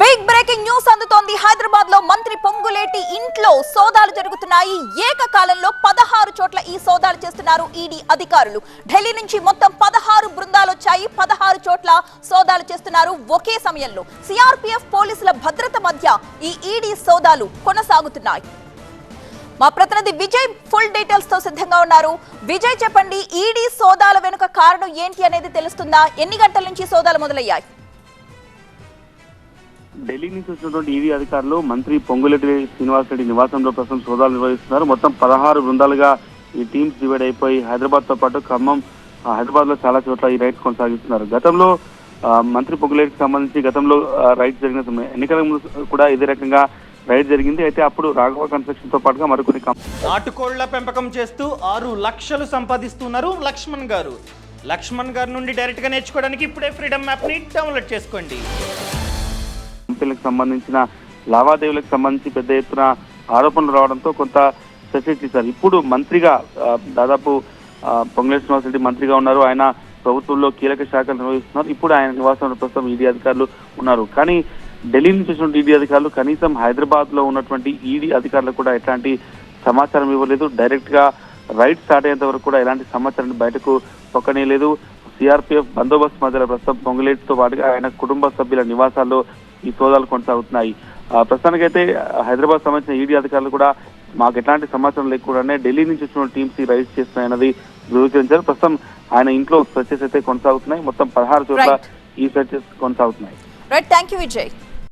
Big breaking news అందుతోంది. హైదరాబాద్లో మంత్రి పొంగులేటి ఇంట్లో సోదాలు జరుగుతున్నాయి. ఏకకాలంలో పదహారు చోట్ల ఈ సోదాలు చేస్తున్నారు ఈడీ అధికారులు. ఢిల్లీ నుంచి మొత్తం పదహారు బృందాలు వచ్చాయి. పదహారు చోట్ల సోదాలు చేస్తున్నారు ఒకే సమయంలో. సిఆర్పిఎఫ్ పోలీసుల భద్రత మధ్య ఈ ఈడీ సోదాలు కొనసాగుతున్నాయి. మా ప్రతినిధి విజయ్ ఫుల్ డీటెయిల్స్తో సిద్ధంగా ఉన్నారు. విజయ్ చెప్పండి ఈడీ సోదాల వెనుక కారణం ఏంటి అనేది తెలుస్తుందా? ఎన్ని గంటల నుంచి సోదాలు మొదలయ్యాయి? ఢిల్లీ నుంచి వచ్చినటువంటి ఈడీ అధికారులు మంత్రి పొంగులెడ్డి శ్రీనివాస్ రెడ్డి నివాసంలో ప్రస్తుతం సోదాలు నిర్వహిస్తున్నారు. మొత్తం పదహారు బృందాలుగా ఈ టీమ్స్ డివైడ్ అయిపోయి హైదరాబాద్తో పాటు ఖమ్మం హైదరాబాద్లో చాలా చోట్ల ఈ రైట్ కొనసాగిస్తున్నారు. గతంలో మంత్రి పొంగులేటికి సంబంధించి గతంలో రైట్ జరిగిన సమయం ఎన్నికల ముందు కూడా ఇదే రకంగా రైడ్ జరిగింది. అయితే అప్పుడు రాఘవ కన్స్ట్రక్షన్తో పాటుగా మరికొన్ని నాటుకోళ్ళ పెంపకం చేస్తూ ఆరు లక్షలు సంపాదిస్తున్నారు లక్ష్మణ్ గారు. లక్ష్మణ్ గారి నుండి డైరెక్ట్గా నేర్చుకోవడానికి ఇప్పుడే ఫ్రీడమ్ యాప్ని డౌన్లోడ్ చేసుకోండి. సమస్యలకు సంబంధించిన లావాదేవీలకు సంబంధించి పెద్ద ఎత్తున ఆరోపణలు రావడంతో కొంత ఫెసిలిటీ చేశారు ఇప్పుడు మంత్రిగా దాదాపు ఆ, పొంగులేటి శ్రీనివాస్ రెడ్డి మంత్రిగా ఉన్నారు. ఆయన ప్రభుత్వంలో కీలక శాఖలు నిర్వహిస్తున్నారు. ఇప్పుడు ఆయన నివాసంలో ప్రస్తుతం ఈడీ అధికారులు ఉన్నారు. కానీ ఢిల్లీ నుంచి వచ్చిన ఈడీ అధికారులు కనీసం హైదరాబాద్లో ఉన్నటువంటి ఈడీ అధికారులకు కూడా ఎట్లాంటి సమాచారం ఇవ్వలేదు. డైరెక్ట్గా రైడ్ స్టార్ట్ అయ్యేంత వరకు కూడా ఎలాంటి సమాచారాన్ని బయటకు పొక్కనేయలేదు సిఆర్పిఎఫ్ బందోబస్తు మధ్యలో ప్రస్తుతం పొంగులేటితో పాటుగా ఆయన కుటుంబ సభ్యుల నివాసాల్లో ఈ సోదాలు కొనసాగుతున్నాయి. ప్రస్తుతానికైతే హైదరాబాద్ సంబంధించిన ఈడీ అధికారులు కూడా మాకు ఎట్లాంటి సమాచారం లేకుండానే ఢిల్లీ నుంచి వచ్చిన టీమ్స్ ఈ రైడ్స్ చేస్తున్నాయన్నది ధృవీకరించారు. ప్రస్తుతం ఆయన ఇంట్లో సెర్చెస్ అయితే కొనసాగుతున్నాయి. మొత్తం పదహారు చోట్ల. ఈ సెర్చెస్ కొనసాగుతున్నాయి. Right thank you Vijay